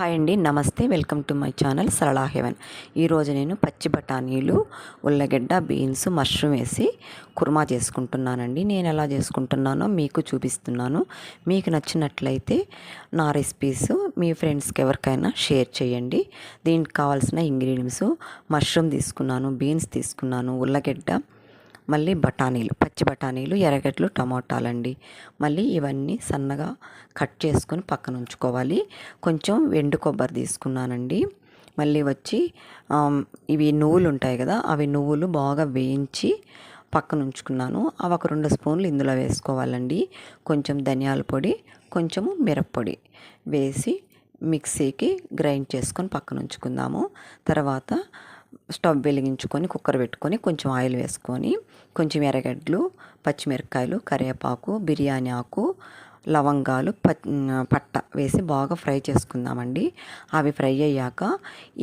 Hi అండి నమస్తే welcome to my channel Sarala heaven. ఈరోజు నేను పచ్చి బఠానీలు ఉల్లగడ్డ బీన్స్ మష్రూమ్ వేసి కుర్మా చేసుకుంటున్నానండి. నేను ఎలా చేసుకుంటున్నానో మీకు చూపిస్తున్నాను. మీకు నచ్చినట్లయితే నా రెసిపీస్ మీ ఫ్రెండ్స్కి ఎవరికైనా షేర్ చేయండి. దీనికి కావాల్సిన ఇంగ్రీడియంట్స్ మష్రూమ్ తీసుకున్నాను బీన్స్ తీసుకున్నాను ఉల్లగడ్డ మళ్ళీ బఠానీలు పచ్చి బఠానీలు ఎర్రగడ్డలు టమోటాలండి. మళ్ళీ ఇవన్నీ సన్నగా కట్ చేసుకొని పక్కన ఉంచుకోవాలి. కొంచెం ఎండు కొబ్బరి తీసుకున్నానండి. మళ్ళీ వచ్చి ఇవి నువ్వులు ఉంటాయి కదా అవి నువ్వులు బాగా వేయించి పక్కన ఉంచుకున్నాను. అవి ఒక రెండు స్పూన్లు ఇందులో వేసుకోవాలండి. కొంచెం ధనియాల పొడి కొంచెము మిరప్పొడి వేసి మిక్సీకి గ్రైండ్ చేసుకొని పక్కన ఉంచుకుందాము. తర్వాత స్టవ్ వెలిగించుకొని కుక్కర్ పెట్టుకొని కొంచెం ఆయిల్ వేసుకొని కొంచెం ఎర్రగడ్డలు పచ్చిమిరపకాయలు కరివేపాకు బిర్యానీ ఆకు లవంగాలు పట్ట వేసి బాగా ఫ్రై చేసుకుందామండి. అవి ఫ్రై అయ్యాక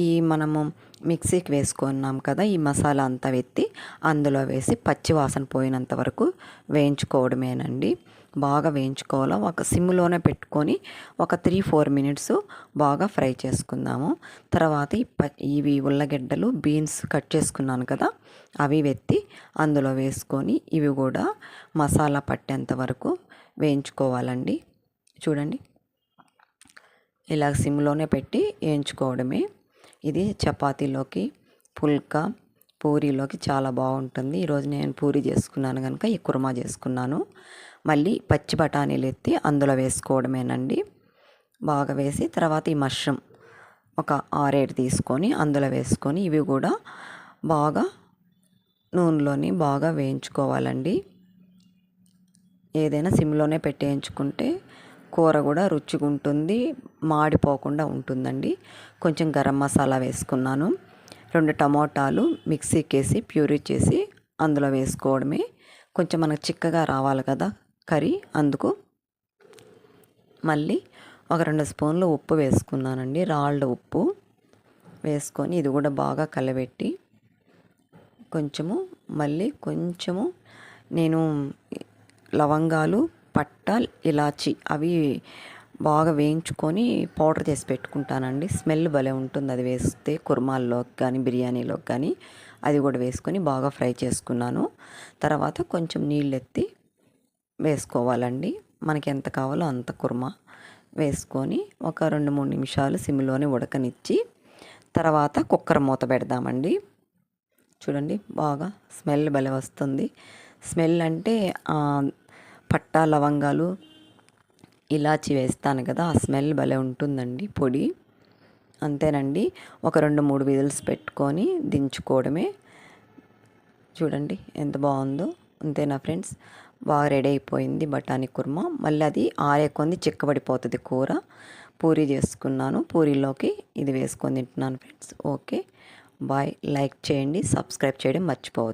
ఈ మనము మిక్సీకి వేసుకున్నాం కదా ఈ మసాలా అంతా ఎత్తి అందులో వేసి పచ్చి వాసన పోయినంత వరకు వేయించుకోవడమేనండి. బాగా వేయించుకోవాలో ఒక సిమ్లోనే పెట్టుకొని ఒక త్రీ ఫోర్ మినిట్స్ బాగా ఫ్రై చేసుకుందాము. తర్వాత ఇవి ఉల్లగడ్డలు బీన్స్ కట్ చేసుకున్నాను కదా అవి వెత్తి అందులో వేసుకొని ఇవి కూడా మసాలా పట్టేంత వరకు వేయించుకోవాలండి. చూడండి. ఇలా సిమ్లోనే పెట్టి వేయించుకోవడమే. ఇది చపాతీలోకి పుల్కా పూరీలోకి చాలా బాగుంటుంది. ఈరోజు నేను పూరి చేసుకున్నాను కనుక ఈ కుర్మా చేసుకున్నాను. మళ్ళీ పచ్చి బఠానీలు ఎత్తి అందులో వేసుకోవడమేనండి. బాగా వేసి తర్వాత ఈ మష్రూమ్ ఒక ఆరేడు తీసుకొని అందులో వేసుకొని ఇవి కూడా బాగా నూనెలోని బాగా వేయించుకోవాలండి. ఏదైనా సిమ్లోనే పెట్టేయించుకుంటే కూర కూడా రుచిగా ఉంటుంది మాడిపోకుండా ఉంటుందండి. కొంచెం గరం మసాలా వేసుకున్నాను. రెండు టమోటాలు మిక్సీకి వేసి ప్యూరీ చేసి అందులో వేసుకోవడమే. కొంచెం మనకు చిక్కగా రావాలి కదా కర్రీ. అందుకు మళ్ళీ ఒక రెండు స్పూన్లు ఉప్పు వేసుకున్నానండి. రాళ్ళ ఉప్పు వేసుకొని ఇది కూడా బాగా కలబెట్టి కొంచెము మళ్ళీ కొంచెము నేను లవంగాలు పట్ట ఇలాచి అవి బాగా వేయించుకొని పౌడర్ చేసి పెట్టుకుంటానండి. స్మెల్ భలే ఉంటుంది. అది వేస్తే కుర్మాల్లోకి కానీ బిర్యానీలోకి కానీ అది కూడా వేసుకొని బాగా ఫ్రై చేసుకున్నాను. తర్వాత కొంచెం నీళ్ళు ఎత్తి వేసుకోవాలండి. మనకి ఎంత కావాలో అంత కుర్మా వేసుకొని ఒక రెండు మూడు నిమిషాలు సిమ్లోనే ఉడకనిచ్చి తర్వాత కుక్కర్ మూత పెడదామండి. చూడండి బాగా స్మెల్ భలే వస్తుంది. స్మెల్ అంటే పట్టా లవంగాలు ఇలాచి వేస్తాను కదా ఆ స్మెల్ భలే ఉంటుందండి పొడి. అంతేనండి ఒక రెండు మూడు విజిల్స్ పెట్టుకొని దించుకోవడమే. చూడండి ఎంత బాగుందో. అంతేనా ఫ్రెండ్స్? బాగా రెడీ అయిపోయింది బఠానీ కుర్మా. మళ్ళీ అది ఆరే కొంది చిక్కబడిపోతుంది కూర. పూరి చేసుకున్నాను పూరీలోకి ఇది వేసుకొని తింటున్నాను ఫ్రెండ్స్. Okay bye. లైక్ చేయండి సబ్స్క్రైబ్ చేయడం మర్చిపోవద్దు.